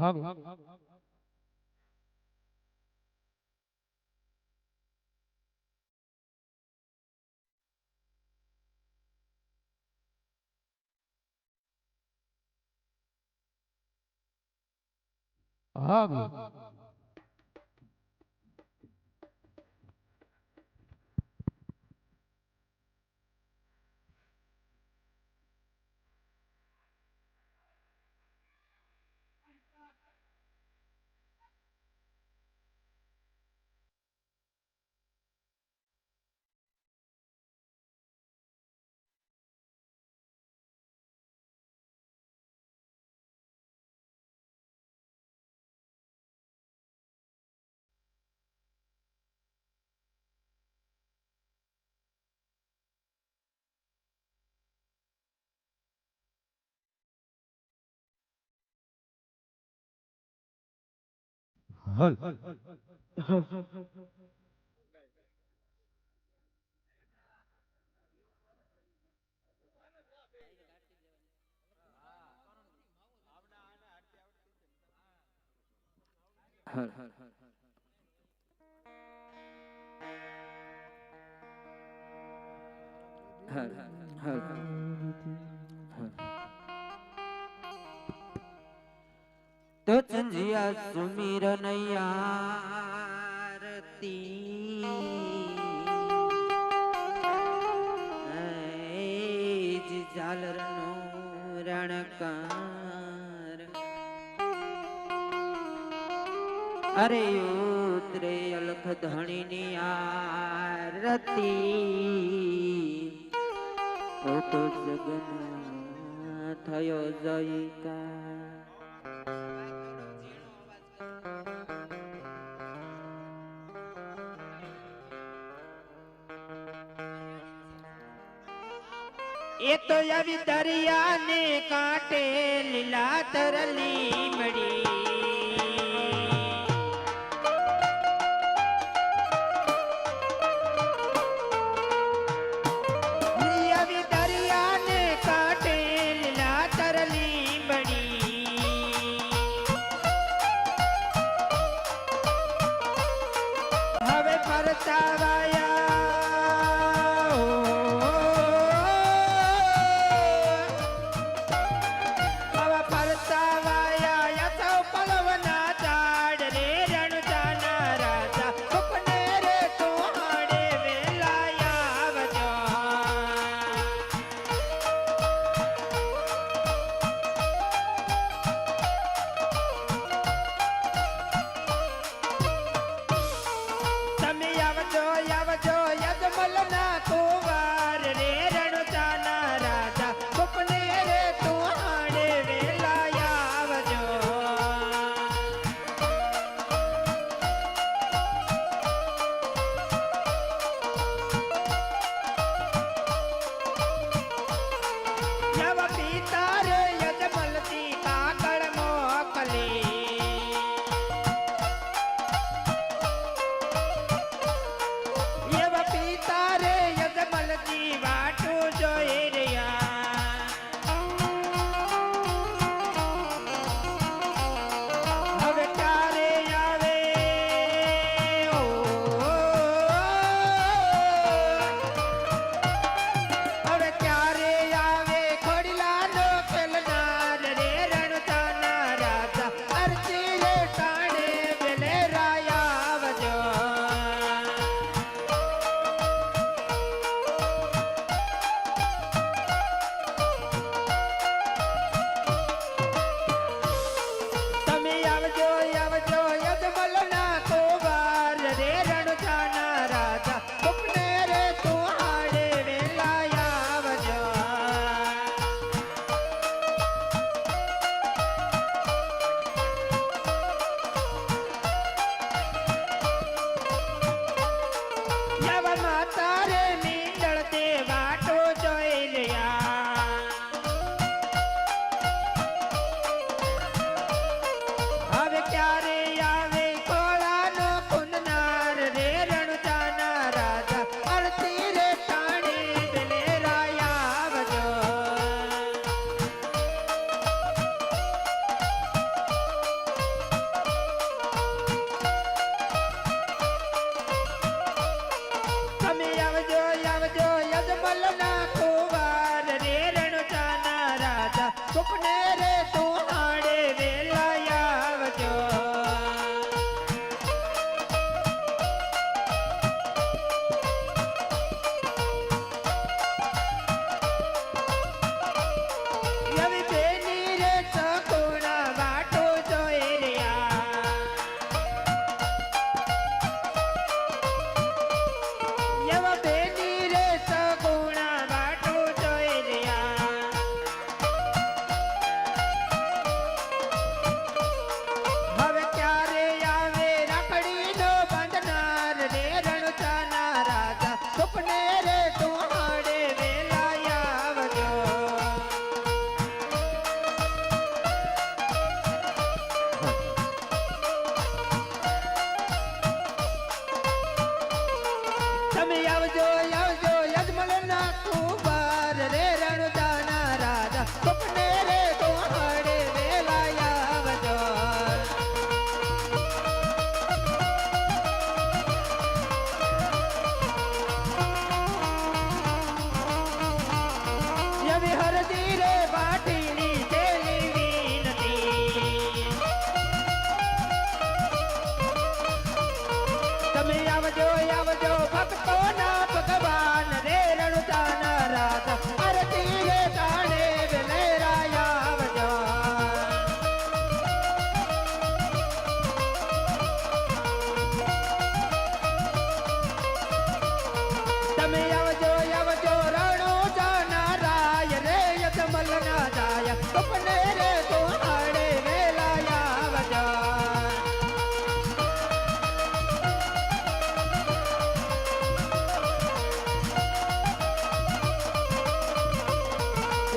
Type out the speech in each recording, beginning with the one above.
hang hang hang hang hang Hal. Hal. हर हर हर हर हर हर हर તો ચંજિયા સુમિરન નૈયારતી ઝાલરનો રણકાર અરે ઉતરે અલખ ધણીની આરતી તો જગન થયો જયકાર આવી દરિયાને કાંઠે લીલા તરલી મળી.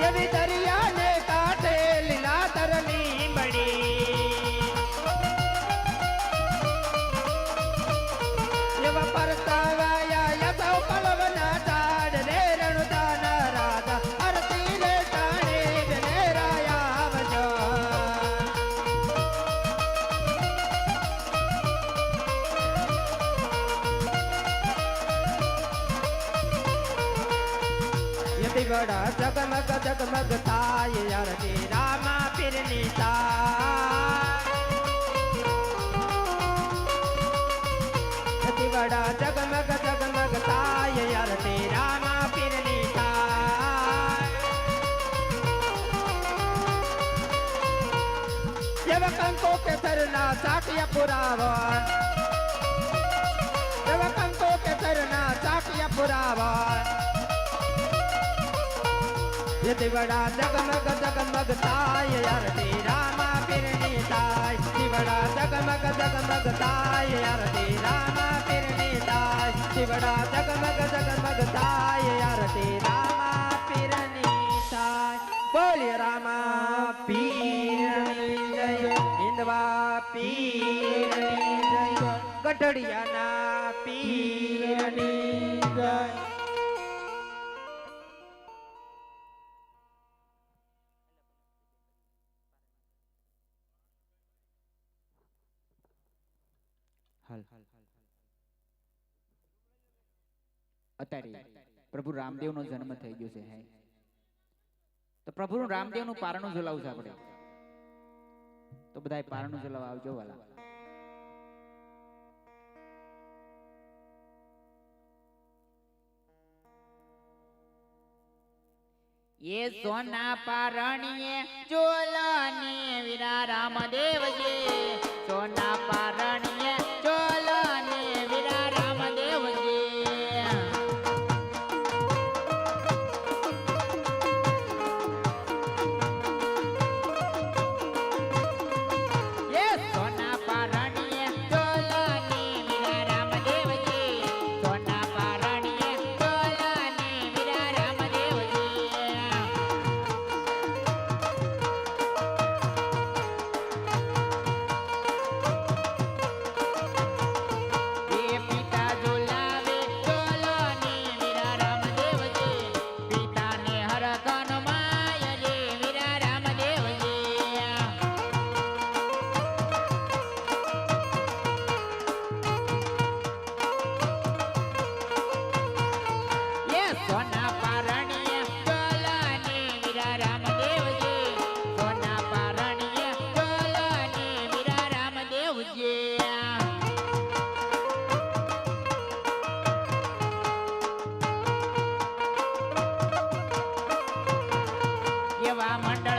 એવી જગમગ જગમગ થાય યારતી રામા પીરની થાય યતિ વડા જગમગ જગમગ થાય યારતી રામા પીરની એવા કંકો કે થરના સાકિયા પુરાવા. એવા કંકો કે થરના સાકિયા પુરાવા. યતિ વડા જગમગ જગમગ થાય યાર તે રામા પીરની થાય શિવડા જગમગ જગમગ થાય યાર તે રામા પીરની થાય શિવડા જગમગ જગમગ થાય યાર તે રામા પીરની થાય બોલ રામા પીરની જય હિન્દવા પીરની જય ગઢડિયાના પીરની અત્યારે પ્રભુ રામદેવનો જન્મ થઈ ગયો છે હે તો પ્રભુ રામદેવનું પારણું ઝુલાવું છે આપણે. તો બધા પારણું ઝુલાવા આવજો વાલા. એ સોના પારણીએ ચોલાની વીરા રામદેવજી. સોના ಮಂಡಳ